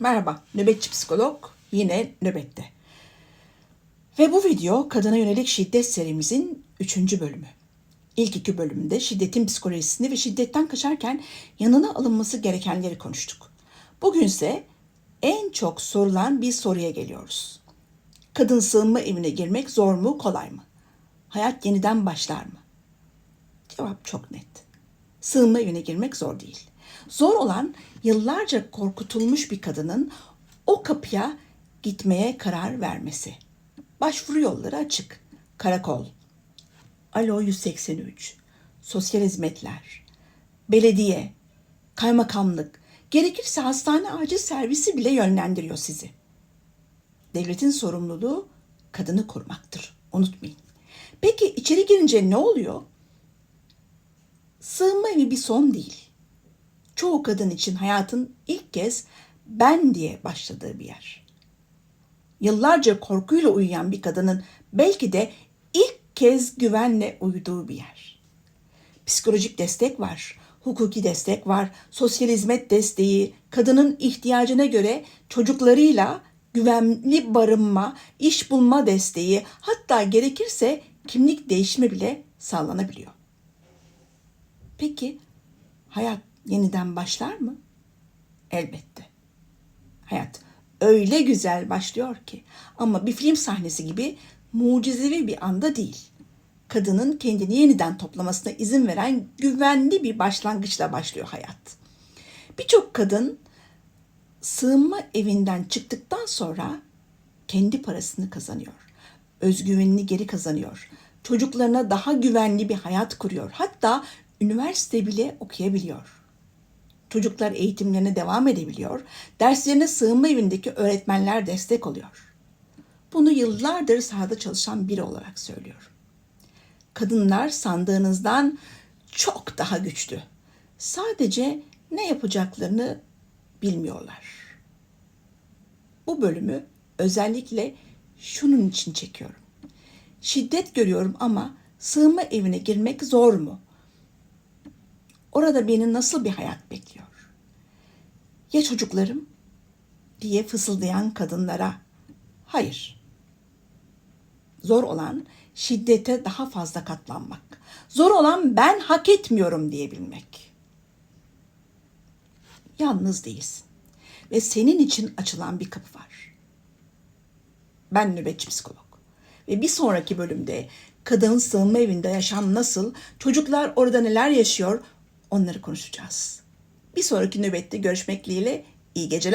Merhaba, nöbetçi psikolog yine nöbette. Ve bu video kadına yönelik şiddet serimizin üçüncü bölümü. İlk iki bölümde şiddetin psikolojisini ve şiddetten kaçarken yanına alınması gerekenleri konuştuk. Bugünse en çok sorulan bir soruya geliyoruz. Kadın sığınma evine girmek zor mu, kolay mı? Hayat yeniden başlar mı? Cevap çok net. Sığınma evine girmek zor değil. Zor olan yıllarca korkutulmuş bir kadının o kapıya gitmeye karar vermesi. Başvuru yolları açık. Karakol, Alo 183, sosyal hizmetler, belediye, kaymakamlık, gerekirse hastane acil servisi bile yönlendiriyor sizi. Devletin sorumluluğu kadını korumaktır. Unutmayın. Peki içeri girince ne oluyor? Sığınma evi bir son değil. Çoğu kadın için hayatın ilk kez ben diye başladığı bir yer. Yıllarca korkuyla uyuyan bir kadının belki de ilk kez güvenle uyuduğu bir yer. Psikolojik destek var, hukuki destek var, sosyal hizmet desteği, kadının ihtiyacına göre çocuklarıyla güvenli barınma, iş bulma desteği, hatta gerekirse kimlik değişimi bile sağlanabiliyor. Peki hayat yeniden başlar mı? Elbette. Hayat öyle güzel başlıyor ki ama bir film sahnesi gibi mucizevi bir anda değil. Kadının kendini yeniden toplamasına izin veren güvenli bir başlangıçla başlıyor hayat. Birçok kadın sığınma evinden çıktıktan sonra kendi parasını kazanıyor. Özgüvenini geri kazanıyor. Çocuklarına daha güvenli bir hayat kuruyor. Hatta üniversite bile okuyabiliyor. Çocuklar eğitimlerine devam edebiliyor. Derslerine sığınma evindeki öğretmenler destek oluyor. Bunu yıllardır sahada çalışan biri olarak söylüyorum. Kadınlar sandığınızdan çok daha güçlü. Sadece ne yapacaklarını bilmiyorlar. Bu bölümü özellikle şunun için çekiyorum. Şiddet görüyorum ama sığınma evine girmek zor mu? Orada beni nasıl bir hayat bekliyor? Ya çocuklarım? diye fısıldayan kadınlara hayır. Zor olan şiddete daha fazla katlanmak. Zor olan ben hak etmiyorum diyebilmek. Yalnız değilsin ve senin için açılan bir kapı var. Ben nöbetçi psikolog ve bir sonraki bölümde kadın sığınma evinde yaşam nasıl, çocuklar orada neler yaşıyor onları konuşacağız. Bir sonraki nöbette görüşmek dileğiyle iyi geceler.